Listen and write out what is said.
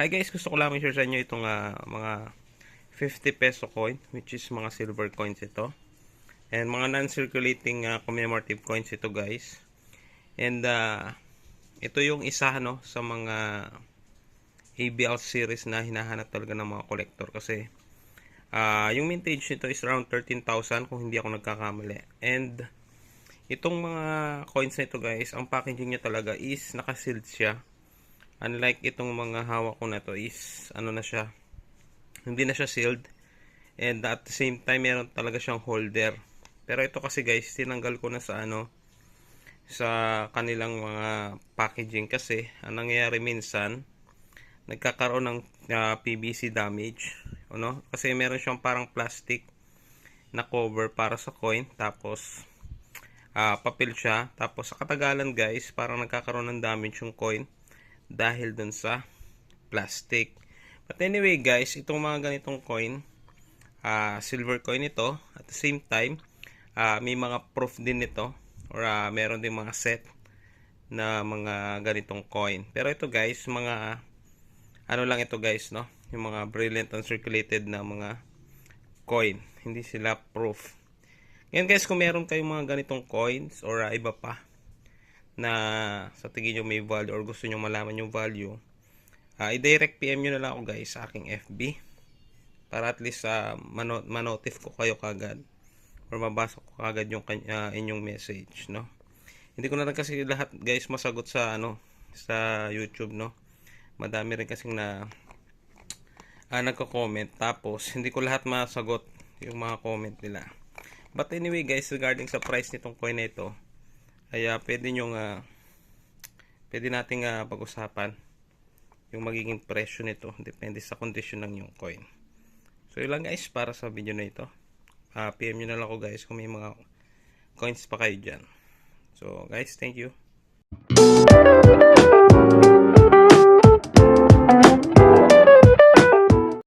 Hi guys, gusto ko lang i-share sa inyo itong ah, mga 50 peso coin, which is mga silver coins ito. And mga non-circulating ah, commemorative coins ito guys. And ah, ito yung isa no sa mga ABL series na hinahanap talaga ng mga collector kasi ah, yung mintage nito is around 13,000 kung hindi ako nagkakamali. And itong mga coins na ito guys, ang packaging niya talaga is naka-sealed siya. Unlike itong mga hawak ko na to is ano na siya, hindi na siya sealed. And at the same time, meron talaga siyang holder. Pero ito kasi guys, tinanggal ko na sa ano, sa kanilang mga packaging kasi ang nangyayari minsan, nagkakaroon ng ah, PVC damage. Ano? Kasi meron siyang parang plastic na cover para sa coin. Tapos, ah papel siya. Tapos, sa katagalan guys, parang nagkakaroon ng damage yung coin dahil dun sa plastic. But anyway guys, itong mga ganitong coin, ah silver coin ito. At the same time, ah may mga proof din nito or ah, meron din mga set na mga ganitong coin. Pero ito guys, mga ano lang ito guys, no? Yung mga brilliant uncirculated na mga coin. Hindi sila proof. Ngayon guys, kung meron kayong mga ganitong coins or ah, iba pa na sa tingin nyo may value or gusto nyo malaman yung value, ah, i-direct PM nyo na lang ako guys sa aking FB para at least uh, mano- manotif ko kayo kagad or mabasa ko kagad yung kanya, inyong message, no? Hindi ko na rin kasi lahat guys masagot sa ano sa YouTube, no? Madami rin kasing na ah, nagko-comment tapos hindi ko lahat masagot yung mga comment nila. But anyway guys, regarding sa price nitong coin na ito, ay pwede nyo nga pwede nating ah, pag-usapan yung magiging presyo nito depende sa condition ng yung coin. So yun lang guys para sa video na ito. Ah, PM nyo na lang ako guys kung may mga coins pa kayo dyan. So guys, thank you.